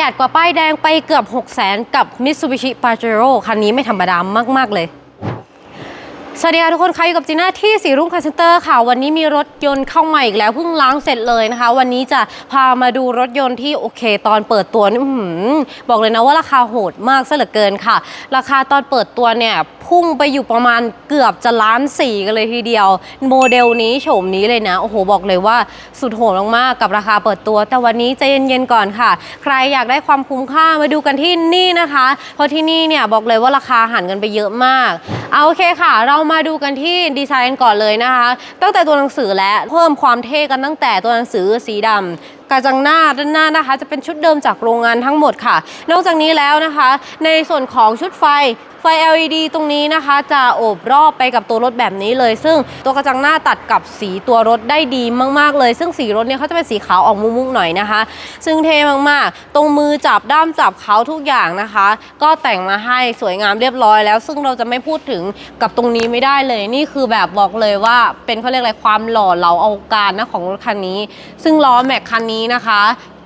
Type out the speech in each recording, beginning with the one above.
ประหยัดกว่าป้ายแดงไปเกือบ 6 0 0 0 0นกับ Mitsubishi Pajero คันนี้ไม่ธรรมดามาก ๆ เลย สวัสดีค่ะทุกคนคะอยู่กับจีน่าที่สีรุ่งคาร์เซนเตอร์ค่ะ วันนี้มีรถยนต์เข้ามาอีกแล้วเพิ่งล้างเสร็จเลยนะคะ วันนี้จะพามาดูรถยนต์ที่โอเค ตอนเปิดตัวนี่บอกเลยนะว่าราคาโหดมากซะเหลือเกินค่ะ ราคาตอนเปิดตัวเนี่ยพุ่งไปอยู่ประมาณเกือบจะล้านสี่กันเลยทีเดียว โมเดลนี้โฉมนี้เลยนะโอ้โหบอกเลยว่าสุดโหดมากๆกับราคาเปิดตัว แต่วันนี้ใจเย็นๆก่อนค่ะ ใครอยากได้ความคุ้มค่ามาดูกันที่นี่นะคะ เพราะที่นี่เนี่ยบอกเลยว่าราคาหันกันไปเยอะมากเอาโอเคค่ะ เรามาดูกันที่ดีไซน์ก่อนเลยนะคะ ตั้งแต่ตัวหนังสือและเพิ่มความเท่กันตั้งแต่ตัวหนังสือสีดำ กระจังหน้าด้านหน้านะคะ จะเป็นชุดเดิมจากโรงงานทั้งหมดค่ะ นอกจากนี้แล้วนะคะ ในส่วนของชุดไฟไฟ LED ตรงนี้นะคะ จะโอบรอบไปกับตัวรถแบบนี้เลย ซึ่งตัวกระจังหน้าตัดกับสีตัวรถได้ดีมากๆเลย ซึ่งสีรถเนี่ยเขาจะเป็นสีขาวออกมุกๆหน่อยนะคะ ซึ่งเท่มากๆ ตรงมือจับด้ามจับเขาทุกอย่างนะคะ ก็แต่งมาให้สวยงามเรียบร้อยแล้ว ซึ่งเราจะไม่พูดถึงกับตรงนี้ไม่ได้เลย นี่คือแบบบอกเลยว่าเป็นเขาเรียกอะไรความหล่อเหลาเอาการนะของรถคันนี้ ซึ่งล้อแม็กคันนี้นะคะ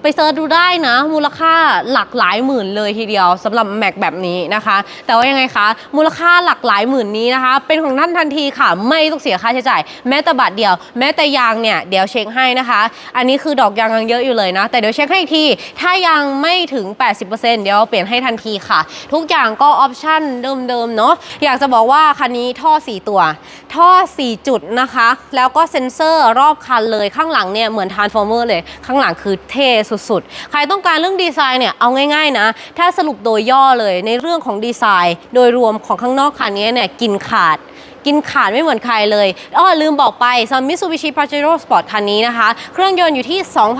ไปเซิร์ชดูได้นะ มูลค่าหลักหลายหมื่นเลยทีเดียวสำหรับแม็กแบบนี้นะคะ แต่ว่ายังไงคะ มูลค่าหลักหลายหมื่นนี้นะคะ เป็นของท่านทันทีค่ะ ไม่ต้องเสียค่าใช้จ่าย แม้แต่บาทเดียว แม้แต่ยางเนี่ยเดี๋ยวเช็คให้นะคะ อันนี้คือดอกยางยังเยอะอยู่เลยนะ แต่เดี๋ยวเช็คให้อีกที ถ้ายังไม่ถึง 80%เดี๋ยวเปลี่ยนให้ทันทีค่ะ ทุกอย่างก็ออปชั่นเดิมๆเนาะอยากจะบอกว่าคันนี้ท่อ 4 ตัว ท่อ 4 จุดนะคะ แล้วก็เซ็นเซอร์รอบคันเลยข้างหลังเนี่ยเหมือนทานฟอร์เมอร์เลย ข้างหลังคือเท่สุดๆ ใครต้องการเรื่องดีไซน์เนี่ยเอาง่ายๆนะ ถ้าสรุปโดยย่อเลยในเรื่องของดีไซน์ โดยรวมของข้างนอกคันนี้เนี่ยกินขาดกินขาดไม่เหมือนใครเลยอ้อลืมบอกไปซัมมิ t ซูบิชิ Pajero Sport คันนี้นะคะ เครื่องยนต์อยู่ที่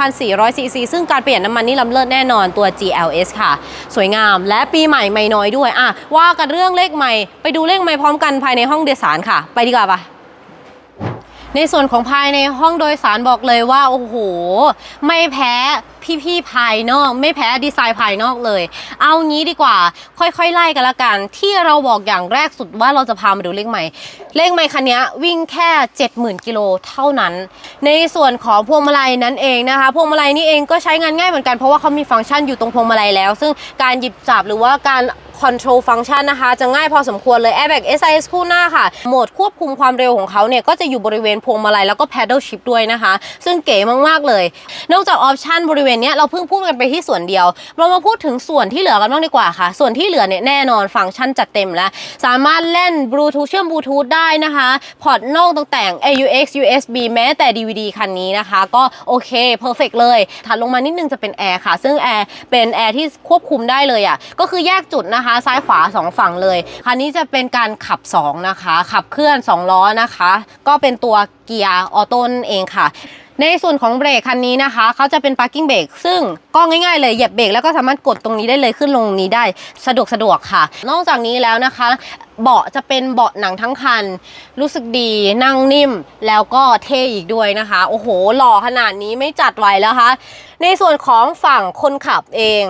2,400 ซีซี ซึ่งการเปลี่ยนน้ำมันนี่ล้ำเลิศแน่นอนตัว GLS ค่ะ สวยงามและปีใหม่ไม่น้อยด้วย อะ ว่ากันเรื่องเลขใหม่ ไปดูเลขใหม่พร้อมกันภายในห้องโดสารค่ะ ไปดีกว่าปะ ในส่วนของภายในห้องโดยสารบอกเลยว่า โอ้โห ไม่แพ้พี่ๆภายนอก ไม่แพ้ดีไซน์ภายนอกเลย เอางี้ดีกว่า ค่อยๆ ไล่กันละกัน ที่เราบอกอย่างแรกสุดว่าเราจะพามาดูเลขใหม่ เลขใหม่คันนี้วิ่งแค่ 70,000กิโลเท่านั้น ในส่วนของพวงมาลัยนั้นเองนะคะพวงมาลัยนี่เองก็ใช้งานง่ายเหมือนกันเพราะว่าเขามีฟังก์ชันอยู่ตรงพวงมาลัยแล้ว ซึ่งการหยิบจับหรือว่าการ Control Function นะคะ จะง่ายพอสมควรเลย Airbag SIS คู่หน้าค่ะ โหมดควบคุมความเร็วของเขาเนี่ย ก็จะอยู่บริเวณพวงมาลัยแล้วก็ Paddle Shift ด้วยนะคะ ซึ่งเก๋มาก ๆ เลย นอกจากออปชันบริเวณนี้เราเพิ่งพูดกันไปที่ส่วนเดียว เรามาพูดถึงส่วนที่เหลือกันบ้างดีกว่าค่ะ ส่วนที่เหลือเนี่ยแน่นอนฟังก์ชันจัดเต็มแล้ว สามารถเล่นบลูทูธเชื่อมบลูทูธได้นะคะพอร์ตนอกต่างแต่ง AUX USB แม้แต่ DVD คันนี้นะคะ ก็โอเคเพอร์เฟกเลยถัดลงมานิดนึงจะเป็นแอร์ค่ะ ซึ่งแอร์เป็นแอร์ที่ควบคุมได้เลยอะก็คือแยกจุดนะคะซ้ายขวา 2 ฝั่งเลย คันนี้จะเป็นการขับ 2 นะคะ ขับเคลื่อน 2 ล้อนะคะ ก็เป็นตัวเกียร์ออโต้นเองค่ะในส่วนของเบรกคันนี้นะคะเขาจะเป็น parking brake ซึ่งก็ง่ายๆเลยเหยียบเบรกแล้วก็สามารถกดตรงนี้ได้เลยขึ้นลงนี้ได้สะดวกสะดวกค่ะ นอกจากนี้แล้วนะคะ เบาะจะเป็นเบาะหนังทั้งคัน รู้สึกดีนั่งนิ่มแล้วก็เท่อีกด้วยนะคะ โอ้โห หล่อขนาดนี้ไม่จัดไว้แล้วคะ ในส่วนของฝั่งคนขับเอง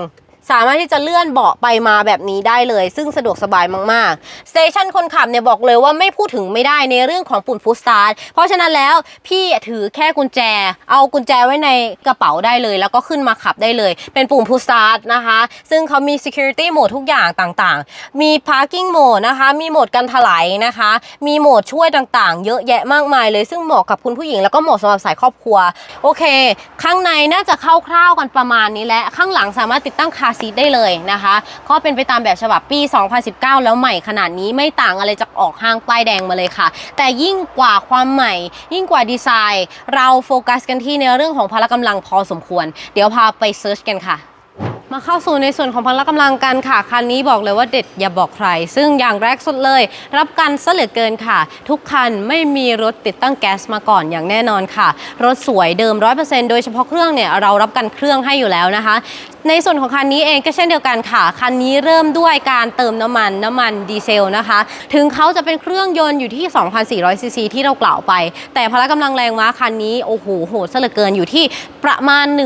สามารถที่จะเลื่อนเบาะไปมาแบบนี้ได้เลย ซึ่งสะดวกสบายมากๆสเตชันคนขับเนี่ยบอกเลยว่าไม่พูดถึงไม่ได้ในเรื่องของปุ่มพุชสตาร์ทเพราะฉะนั้นแล้วพี่ถือแค่กุญแจ เอากุญแจไว้ในกระเป๋าได้เลย แล้วก็ขึ้นมาขับได้เลย เป็นปุ่มพุชสตาร์ทนะคะ ซึ่งเขามี security mode ทุกอย่างต่างๆ มี parking mode นะคะ มีโหมดกันถลายนะคะ มีโหมดช่วยต่างๆ เยอะแยะมากมายเลย ซึ่งเหมาะกับคุณผู้หญิงแล้วก็เหมาะสำหรับสายครอบครัว โอเค ข้างในน่าจะคร่าวๆกันประมาณนี้และ ข้างหลังสามารถติดตั้งคาซีทได้เลยนะคะ ก็เป็นไปตามแบบฉบับปี 2019 แล้วใหม่ขนาดนี้ไม่ต่างอะไรจากออกห้างป้ายแดงมาเลยค่ะ แต่ยิ่งกว่าความใหม่ ยิ่งกว่าดีไซน์ เราโฟกัสกันที่ในเรื่องของพละกำลังพอสมควร เดี๋ยวพาไปเซิร์ชกันค่ะมาเข้าสู่ในส่วนของพละกำลังกันค่ะ คันนี้บอกเลยว่าเด็ดอย่าบอกใคร ซึ่งอย่างแรกสุดเลย รับกันซะเหลือเกินค่ะ ทุกคันไม่มีรถติดตั้งแก๊สมาก่อนอย่างแน่นอนค่ะ รถสวยเดิม 100%โดยเฉพาะเครื่องเนี่ยเรารับกันเครื่องให้อยู่แล้วนะคะ ในส่วนของคันนี้เองก็เช่นเดียวกันค่ะ คันนี้เริ่มด้วยการเติมน้ำมันน้ำมันดีเซลนะคะ ถึงเขาจะเป็นเครื่องยนต์อยู่ที่ 2,400 ซีซีที่เรากล่าวไป แต่พละกำลังแรงม้าคันนี้ โอ้โหโหดเหลือเกินอยู่ที่ประมาณ 100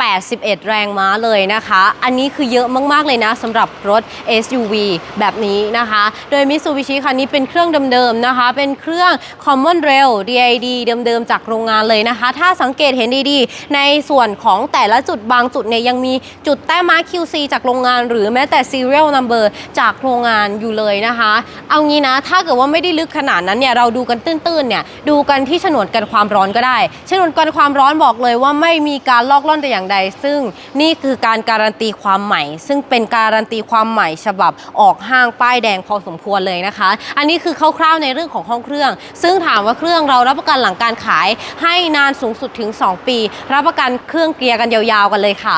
81 แรงม้าเลยนะคะ อันนี้คือเยอะมาก ๆ เลยนะสำหรับรถ SUV แบบนี้นะคะ โดย Mitsubishi คันนี้เป็นเครื่องเดิมๆนะคะ เป็นเครื่อง Common Rail DID เดิมๆ จากโรงงานเลยนะคะ ถ้าสังเกตเห็นดีๆ ในส่วนของแต่ละจุดบางจุดเนี่ยยังมีมีจุดแต้มมาร์ค QC จากโรงงาน หรือแม้แต่ serial number จากโรงงานอยู่เลยนะคะ เอางี้นะถ้าเกิดว่าไม่ได้ลึกขนาดนั้นเนี่ยเราดูกันตื้นๆเนี่ยดูกันที่ฉนวนกันความร้อนก็ได้ฉนวนกันความร้อนบอกเลยว่าไม่มีการลอกล่อนแต่อย่างใด ซึ่งนี่คือการการันตีความใหม่ ซึ่งเป็นการันตีความใหม่ฉบับออกห้างป้ายแดงพอสมควรเลยนะคะ อันนี้คือคร่าวๆในเรื่องของห้องเครื่อง ซึ่งถามว่าเครื่องเรารับประกันหลังการขายให้นานสูงสุดถึง 2 ปี รับประกันเครื่องเกียร์กันยาวๆกันเลยค่ะ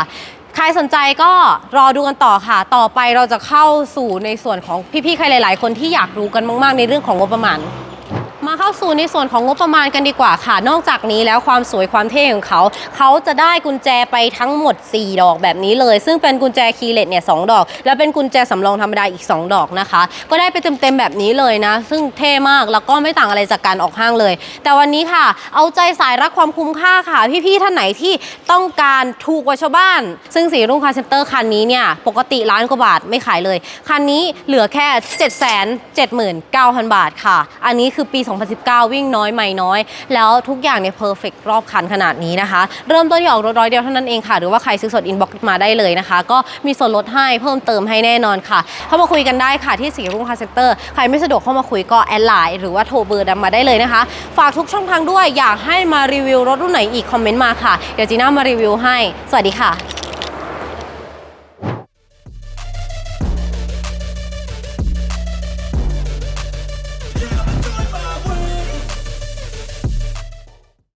ใครสนใจก็รอดูกันต่อค่ะ ต่อไปเราจะเข้าสู่ในส่วนของพี่ๆ ใครหลาย ๆ คนที่อยากรู้กันมาก ๆ ในเรื่องของงบประมาณ เข้าสู่ในส่วนของงบประมาณกันดีกว่าค่ะ นอกจากนี้แล้วความสวยความเท่ของเขา เขาจะได้กุญแจไปทั้งหมด 4 ดอกแบบนี้เลย ซึ่งเป็นกุญแจคีย์เลสเนี่ยสดอก แล้วเป็นกุญแจสำรองธรรมดาอีก 2 ดอกนะคะ ก็ได้ไปเต็มๆแบบนี้เลยนะ ซึ่งเท่มากแล้วก็ไม่ต่างอะไรจากการออกห้างเลย แต่วันนี้ค่ะ เอาใจสายรักความคุ้มค่าค่ะ พี่ๆท่านไหนที่ต้องการถูกกว่าชาวบ้าน ซึ่งสีรุ่งคาร์เซนเตอร์คันนี้เนี่ยปกติล้านกว่าบาทไม่ขายเลยคันนี้เหลือแค่ 779,000 บาทค่ะ อันนี้คือปี 2 0 2019วิ่งน้อยไม่น้อย แล้วทุกอย่างเนี่ยเพอร์เฟกรอบคันขนาดนี้นะคะ เริ่มต้นที่ออกรถร้อยเดียวเท่านั้นเองค่ะ หรือว่าใครซื้อสดอินบ็อกซ์มาได้เลยนะคะ ก็มีส่วนลดให้เพิ่มเติมให้แน่นอนค่ะ เข้ามาคุยกันได้ค่ะที่สีรุ่งคาเซ็นเตอร์ใครไม่สะดวกเข้ามาคุยก็แอดไลน์หรือว่าโทรเบอร์ดำมาได้เลยนะคะ ฝากทุกช่องทางด้วยอยากให้มารีวิวรถรุ่นไหนอีกคอมเมนต์มาค่ะเดี๋ยวจีน่ามารีวิวให้ สวัสดีค่ะ